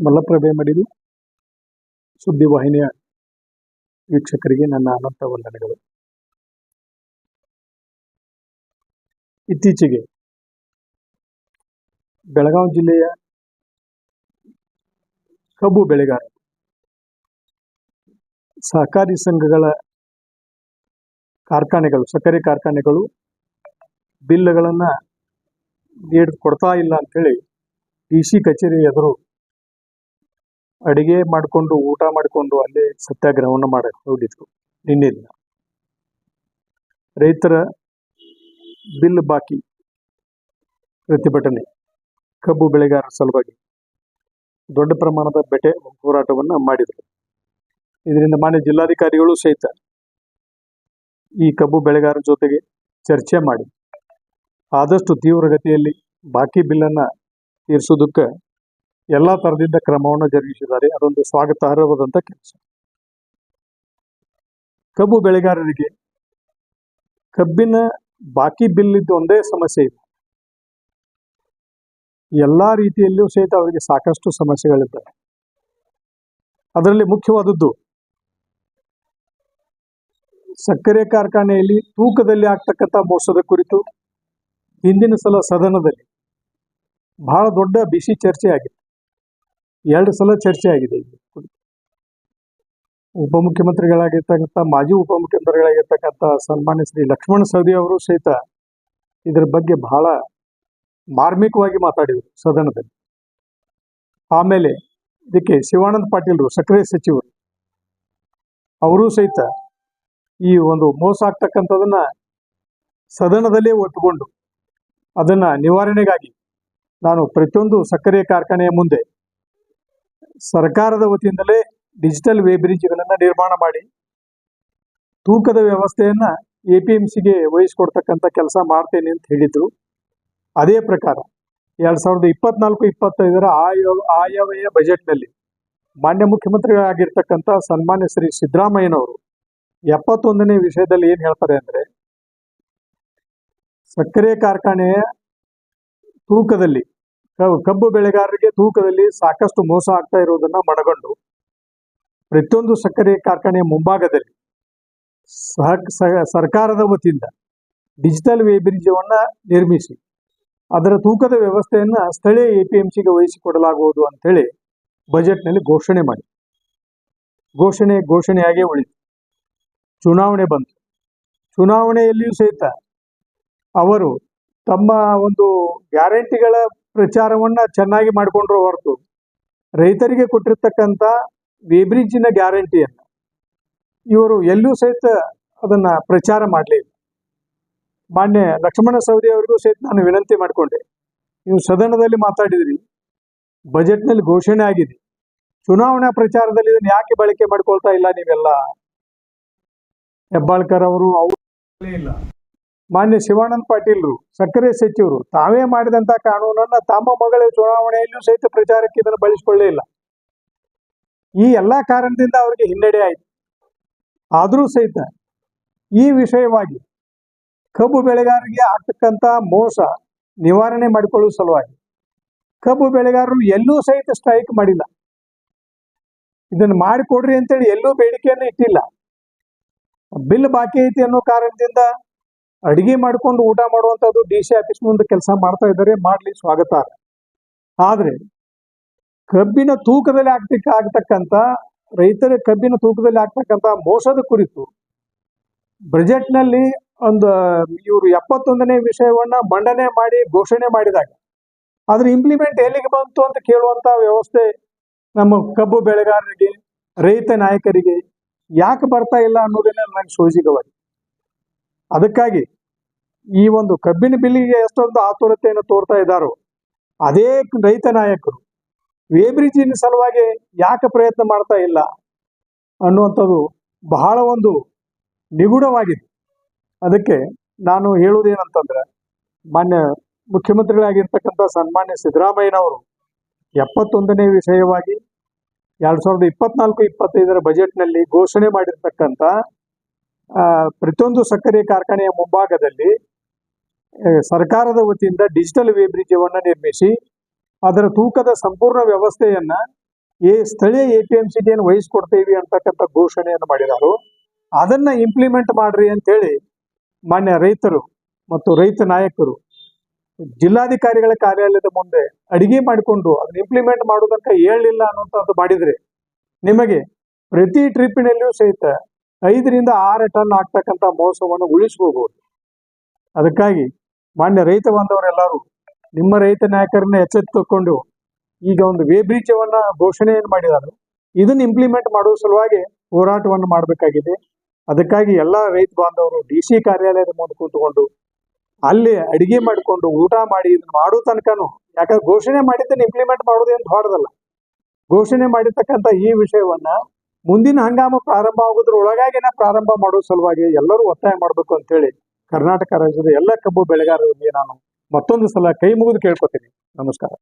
ಮಲ್ಲಪ್ರಭೆ ಮಡಿಲು ಸುದ್ದಿವಾಹಿನಿಯ ವೀಕ್ಷಕರಿಗೆ ನನ್ನ ಅನಂತ ವಂದನೆಗಳು. ಇತ್ತೀಚೆಗೆ ಬೆಳಗಾವಿ ಜಿಲ್ಲೆಯ ಕಬ್ಬು ಬೆಳೆಗಾರ ಸಹಕಾರಿ ಸಂಘಗಳ ಕಾರ್ಖಾನೆಗಳು, ಸಕ್ಕರೆ ಕಾರ್ಖಾನೆಗಳು ಬಿಲ್ಗಳನ್ನು ನೀಡ್ ಕೊಡ್ತಾ ಇಲ್ಲ ಅಂತೇಳಿ ಡಿ ಸಿ ಕಚೇರಿ ಎದುರು ಅಡಿಗೆ ಮಾಡಿಕೊಂಡು, ಊಟ ಮಾಡಿಕೊಂಡು ಅಲ್ಲೇ ಸತ್ಯಾಗ್ರಹವನ್ನು ಮಾಡಕ್ಕೆ ಹೋಗಿದ್ರು. ನಿನ್ನೆ ದಿನ. ರೈತರ ಬಿಲ್ ಬಾಕಿ ಪ್ರತಿಭಟನೆ. ಕಬ್ಬು ಬೆಳೆಗಾರರ ಸಲುವಾಗಿ ದೊಡ್ಡ ಪ್ರಮಾಣದ ಬೆಟೆ ಹೋರಾಟವನ್ನು ಮಾಡಿದರು. ಇದರಿಂದ ಮಾನ್ಯ ಜಿಲ್ಲಾಧಿಕಾರಿಗಳು ಸಹಿತ ಈ ಕಬ್ಬು ಬೆಳೆಗಾರರ ಜೊತೆಗೆ ಚರ್ಚೆ ಮಾಡಿ. ಆದಷ್ಟು ತೀವ್ರಗತಿಯಲ್ಲಿ ಬಾಕಿ ಬಿಲ್ಲನ್ನು ತೀರಿಸೋದಕ್ಕೆ ಎಲ್ಲ ತರದಿಂದ ಕ್ರಮವನ್ನು ಜರುಗಿಸಿದ್ದಾರೆ. ಅದೊಂದು ಸ್ವಾಗತಾರ್ಹವಾದಂಥ ಕೆಲಸ. ಕಬ್ಬು ಬೆಳೆಗಾರರಿಗೆ ಕಬ್ಬಿನ ಬಾಕಿ ಬಿಲ್ ಇದ್ದು ಒಂದೇ ಸಮಸ್ಯೆ ಇದೆ. ಎಲ್ಲ ರೀತಿಯಲ್ಲೂ ಸಹಿತ ಅವರಿಗೆ ಸಾಕಷ್ಟು ಸಮಸ್ಯೆಗಳಿದ್ದಾವೆ. ಅದರಲ್ಲಿ ಮುಖ್ಯವಾದದ್ದು ಸಕ್ಕರೆ ಕಾರ್ಖಾನೆಯಲ್ಲಿ ತೂಕದಲ್ಲಿ ಆಗ್ತಕ್ಕಂಥ ಮೋಸದ ಕುರಿತು ಹಿಂದಿನ ಸಲ ಸದನದಲ್ಲಿ ಬಹಳ ದೊಡ್ಡ ಬಿಸಿ ಚರ್ಚೆ ಆಗಿದೆ ಎರಡು ಸಲ ಚರ್ಚೆ ಆಗಿದೆ ಇಲ್ಲಿ. ಉಪಮುಖ್ಯಮಂತ್ರಿಗಳಾಗಿರ್ತಕ್ಕಂಥ, ಮಾಜಿ ಉಪಮುಖ್ಯಮಂತ್ರಿಗಳಾಗಿರ್ತಕ್ಕಂಥ ಸನ್ಮಾನ್ಯ ಶ್ರೀ ಲಕ್ಷ್ಮಣ ಸವದಿ ಅವರು ಸಹಿತ ಇದರ ಬಗ್ಗೆ ಬಹಳ ಮಾರ್ಮಿಕವಾಗಿ ಮಾತಾಡಿದರು ಸದನದಲ್ಲಿ ಆಮೇಲೆ ಇದಕ್ಕೆ ಶಿವಾನಂದ ಪಾಟೀಲ್ರು ಸಕ್ರಿಯ ಸಚಿವರು, ಅವರು ಸಹಿತ ಈ ಒಂದು ಮೋಸ ಆಗ್ತಕ್ಕಂಥದನ್ನ ಸದನದಲ್ಲೇ ಒಟ್ಟುಕೊಂಡು ಅದನ್ನ ನಿವಾರಣೆಗಾಗಿ ನಾನು ಪ್ರತಿಯೊಂದು ಸಕ್ಕರೆ ಕಾರ್ಖಾನೆಯ ಮುಂದೆ ಸರ್ಕಾರದ ವತಿಯಿಂದಲೇ ಡಿಜಿಟಲ್ ವೇ ಬ್ರಿಡ್ಜ್ಗಳನ್ನು ನಿರ್ಮಾಣ ಮಾಡಿ ತೂಕದ ವ್ಯವಸ್ಥೆಯನ್ನ ಎ ಪಿ ಎಂ ಸಿಗೆ ವಹಿಸ್ಕೊಡ್ತಕ್ಕಂಥ ಕೆಲಸ ಮಾಡ್ತೇನೆ ಅಂತ ಹೇಳಿದ್ರು. ಅದೇ ಪ್ರಕಾರ ಎರಡ್ ಸಾವಿರದ ಇಪ್ಪತ್ನಾಲ್ಕು, ಇಪ್ಪತ್ತೈದರ ಆಯೋ, ಆಯವ್ಯಯ ಬಜೆಟ್ನಲ್ಲಿ ಮಾನ್ಯ ಮುಖ್ಯಮಂತ್ರಿಗಳಾಗಿರ್ತಕ್ಕಂಥ ಸನ್ಮಾನ್ಯ ಶ್ರೀ ಸಿದ್ದರಾಮಯ್ಯನವರು ಎಪ್ಪತ್ತೊಂದನೇ ವಿಷಯದಲ್ಲಿ ಏನು ಹೇಳ್ತಾರೆ ಅಂದ್ರೆ ಸಕ್ಕರೆ ಕಾರ್ಖಾನೆಯ ತೂಕದಲ್ಲಿ ಕಬ್ಬು ಬೆಳೆಗಾರರಿಗೆ ತೂಕದಲ್ಲಿ ಸಾಕಷ್ಟು ಮೋಸ ಆಗ್ತಾ ಇರುವುದನ್ನ ಮನಗಂಡು ಪ್ರತಿಯೊಂದು ಸಕ್ಕರೆ ಕಾರ್ಖಾನೆಯ ಮುಂಭಾಗದಲ್ಲಿ ಸರ್ಕಾರದ ವತಿಯಿಂದ ಡಿಜಿಟಲ್ ವೇ ನಿರ್ಮಿಸಿ ಅದರ ತೂಕದ ವ್ಯವಸ್ಥೆಯನ್ನ ಸ್ಥಳೀಯ ಎ ಪಿ ಎಂ ಸಿಗೆ ವಹಿಸಿಕೊಡಲಾಗುವುದು ಅಂತೇಳಿ ಬಜೆಟ್ನಲ್ಲಿ ಘೋಷಣೆ ಮಾಡಿ. ಘೋಷಣೆ ಘೋಷಣೆಯಾಗೇ ಉಳಿತು ಚುನಾವಣೆ ಬಂತು. ಚುನಾವಣೆಯಲ್ಲಿಯೂ ಸಹಿತ ಅವರು ತಮ್ಮ ಒಂದು ಗ್ಯಾರಂಟಿಗಳ ಪ್ರಚಾರವನ್ನ ಚೆನ್ನಾಗಿ ಮಾಡಿಕೊಂಡ್ರು ಹೊರತು. ರೈತರಿಗೆ ಕೊಟ್ಟಿರ್ತಕ್ಕಂಥ ವೇಬ್ರಿಜ್ನ ಗ್ಯಾರಂಟಿಯನ್ನು ಇವರು ಎಲ್ಲೂ ಸಹಿತ ಅದನ್ನ ಪ್ರಚಾರ ಮಾಡಲಿಲ್ಲ ಮಾನ್ಯ ಲಕ್ಷ್ಮಣ ಸವದಿ ಅವರಿಗೂ ಸಹಿತ ನಾನು ವಿನಂತಿ ಮಾಡಿಕೊಂಡೆ. ನೀವು ಸದನದಲ್ಲಿ ಮಾತಾಡಿದ್ರಿ. ಬಜೆಟ್ನಲ್ಲಿ ಘೋಷಣೆ ಆಗಿದೆ. ಚುನಾವಣಾ ಪ್ರಚಾರದಲ್ಲಿ ಇದನ್ನು ಯಾಕೆ ಬಳಕೆ ಮಾಡ್ಕೊಳ್ತಾ ಇಲ್ಲ ನೀವೆಲ್ಲ? ಹೆಬ್ಬಾಳ್ಕರ್ ಅವರು ಅವರು ಇಲ್ಲ. ಮಾನ್ಯ ಶಿವಾನಂದ ಪಾಟೀಲ್ರು, ಸಕ್ಕರೆ ಸಚಿವರು, ತಾವೇ ಮಾಡಿದಂತ ಕಾನೂನನ್ನ ತಮ್ಮ ಮಗಳ ಚುನಾವಣೆಯಲ್ಲೂ ಸಹಿತ ಪ್ರಚಾರಕ್ಕೆ ಇದನ್ನು ಬಳಸಿಕೊಳ್ಳೇ ಇಲ್ಲ. ಈ ಎಲ್ಲಾ ಕಾರಣದಿಂದ ಅವರಿಗೆ ಹಿನ್ನಡೆ ಆಯಿತು. ಆದರೂ ಸಹಿತ ಈ ವಿಷಯವಾಗಿ ಕಬ್ಬು ಬೆಳೆಗಾರರಿಗೆ ಆಗ್ತಕ್ಕಂಥ ಮೋಸ ನಿವಾರಣೆ ಮಾಡಿಕೊಳ್ಳುವ ಸಲುವಾಗಿ ಕಬ್ಬು ಬೆಳೆಗಾರರು ಎಲ್ಲೂ ಸಹಿತ ಸ್ಟ್ರೈಕ್ ಮಾಡಿಲ್ಲ. ಇದನ್ನು ಮಾಡಿಕೊಡ್ರಿ ಅಂತೇಳಿ ಎಲ್ಲೂ ಬೇಡಿಕೆಯನ್ನು ಇಟ್ಟಿಲ್ಲ. ಬಿಲ್ ಬಾಕಿ ಐತಿ ಅನ್ನೋ ಕಾರಣದಿಂದ ಅಡಿಗೆ ಮಾಡಿಕೊಂಡು ಊಟ ಮಾಡುವಂಥದ್ದು ಡಿ ಸಿ ಆಫೀಸ್ ಮುಂದೆ ಕೆಲಸ ಮಾಡ್ತಾ ಇದ್ದಾರೆ, ಮಾಡ್ಲಿ, ಸ್ವಾಗತ. ಆದ್ರೆ ಕಬ್ಬಿನ ತೂಕದಲ್ಲಿ ಆಗ್ತಕ್ಕ ಆಗ್ತಕ್ಕಂಥ ರೈತರ ಕಬ್ಬಿನ ತೂಕದಲ್ಲಿ ಆಗ್ತಕ್ಕಂಥ ಮೋಸದ ಕುರಿತು ಬಜೆಟ್ನಲ್ಲಿ ಒಂದು, ಇವರು ಎಪ್ಪತ್ತೊಂದನೇ ವಿಷಯವನ್ನ ಮಂಡನೆ ಮಾಡಿ ಘೋಷಣೆ ಮಾಡಿದಾಗ, ಅದ್ರ ಇಂಪ್ಲಿಮೆಂಟ್ ಎಲ್ಲಿಗೆ ಬಂತು ಅಂತ ಕೇಳುವಂತ ವ್ಯವಸ್ಥೆ ನಮ್ಮ ಕಬ್ಬು ಬೆಳೆಗಾರರಿಗೆ, ರೈತ ನಾಯಕರಿಗೆ ಯಾಕೆ ಬರ್ತಾ ಇಲ್ಲ ಅನ್ನೋದನ್ನ ನನಗೆ ಸೋಜಿಗವಾಗಿ ಅದಕ್ಕಾಗಿ ಈ ಒಂದು ಕಬ್ಬಿನ ಬಿಲ್ಲಿಗೆ ಎಷ್ಟೊಂದು ಆತುರತೆಯನ್ನು ತೋರ್ತಾ ಇದ್ದಾರೋ, ಅದೇ ರೈತ ನಾಯಕರು, ವೇಬ್ರಿಜಿನ ಸಲುವಾಗಿ ಯಾಕೆ ಪ್ರಯತ್ನ ಮಾಡ್ತಾ ಇಲ್ಲ ಅನ್ನುವಂಥದ್ದು ಬಹಳ ಒಂದು ನಿಗೂಢವಾಗಿದೆ. ಅದಕ್ಕೆ ನಾನು ಹೇಳುವುದೇನಂತಂದ್ರೆ, ಮಾನ್ಯ ಮುಖ್ಯಮಂತ್ರಿಗಳಾಗಿರ್ತಕ್ಕಂಥ ಸನ್ಮಾನ್ಯ ಸಿದ್ದರಾಮಯ್ಯನವರು ಎಪ್ಪತ್ತೊಂದನೇ ವಿಷಯವಾಗಿ ಎರಡ್ ಸಾವಿರದ ಇಪ್ಪತ್ನಾಲ್ಕು, ಇಪ್ಪತ್ತೈದರ ಬಜೆಟ್ನಲ್ಲಿ ಘೋಷಣೆ ಮಾಡಿರ್ತಕ್ಕಂಥ ಪ್ರತಿಯೊಂದು ಸಕ್ಕರೆ ಕಾರ್ಖಾನೆಯ ಮುಂಭಾಗದಲ್ಲಿ ಸರ್ಕಾರದ ವತಿಯಿಂದ ಡಿಜಿಟಲ್ ವೇ ನಿರ್ಮಿಸಿ, ಅದರ ತೂಕದ ಸಂಪೂರ್ಣ ವ್ಯವಸ್ಥೆಯನ್ನ ಈ ಸ್ಥಳೀಯ ಎ ಪಿ ಎಂ ಸಿಗೆ ಏನು ವಹಿಸ್ಕೊಡ್ತೇವಿ ಅಂತಕ್ಕಂಥ ಘೋಷಣೆಯನ್ನು ಮಾಡಿದಾರು ಅದನ್ನ ಇಂಪ್ಲಿಮೆಂಟ್ ಮಾಡ್ರಿ ಅಂತೇಳಿ ಮಾನ್ಯ ರೈತರು ಮತ್ತು ರೈತ ನಾಯಕರು, ಜಿಲ್ಲಾಧಿಕಾರಿಗಳ ಕಾರ್ಯಾಲಯದ ಮುಂದೆ ಅಡಿಗೆ ಮಾಡಿಕೊಂಡು ಅದನ್ನ ಇಂಪ್ಲಿಮೆಂಟ್ ಮಾಡೋದಕ್ಕೆ ಹೇಳಲಿಲ್ಲ ಅನ್ನೋಂಥದ್ದು ಮಾಡಿದ್ರೆ ನಿಮಗೆ ಪ್ರತಿ ಟ್ರಿಪ್ಪಿನಲ್ಲಿಯೂ ಸಹಿತ ಐದರಿಂದ ಆರು ಟನ್ ಆಗ್ತಕ್ಕಂಥ ಮೋಸವನ್ನು ಉಳಿಸ್ಕೋಬಹುದು. ಅದಕ್ಕಾಗಿ ಮಾನ್ಯ ರೈತ ಬಾಂಧವರೆಲ್ಲರೂ ನಿಮ್ಮ ರೈತ ನಾಯಕರನ್ನ ಎಚ್ಚೆತ್ತುಕೊಂಡು ಈಗ ಒಂದು ವೇ ಘೋಷಣೆಯನ್ನು ಮಾಡಿದ್ದಾರೆ. ಇದನ್ನ ಇಂಪ್ಲಿಮೆಂಟ್ ಮಾಡುವ ಸಲುವಾಗಿ ಹೋರಾಟವನ್ನು ಮಾಡಬೇಕಾಗಿದೆ. ಅದಕ್ಕಾಗಿ ಎಲ್ಲಾ ರೈತ ಬಾಂಧವರು ಡಿ ಸಿ ಕಾರ್ಯಾಲಯದ ಮುಂದೆ ಕೂತ್ಕೊಂಡು ಅಲ್ಲಿ ಅಡಿಗೆ ಮಾಡಿಕೊಂಡು ಊಟ ಮಾಡಿ ಇದನ್ನ ಮಾಡೋ ತನಕನು, ಯಾಕಂದ್ರೆ ಘೋಷಣೆ ಮಾಡಿದ್ದನ್ನು ಇಂಪ್ಲಿಮೆಂಟ್ ಮಾಡೋದೇನು ದೊಡ್ಡದಲ್ಲ. ಘೋಷಣೆ ಮಾಡಿರ್ತಕ್ಕಂಥ ಈ ವಿಷಯವನ್ನ ಮುಂದಿನ ಹಂಗಾಮ ಪ್ರಾರಂಭ ಆಗೋದ್ರ ಒಳಗಾಗಿನ ಪ್ರಾರಂಭ ಮಾಡೋ ಸಲುವಾಗಿ ಎಲ್ಲರೂ ಒತ್ತಾಯ ಮಾಡಬೇಕು ಅಂತೇಳಿ ಕರ್ನಾಟಕ ರಾಜ್ಯದ ಎಲ್ಲ ಕಬ್ಬು ಬೆಳೆಗಾರರಿಗೆ ನಾನು ಮತ್ತೊಂದು ಸಲ ಕೈ ಮುಗಿದು ಕೇಳ್ಕೊತೀನಿ. ನಮಸ್ಕಾರ.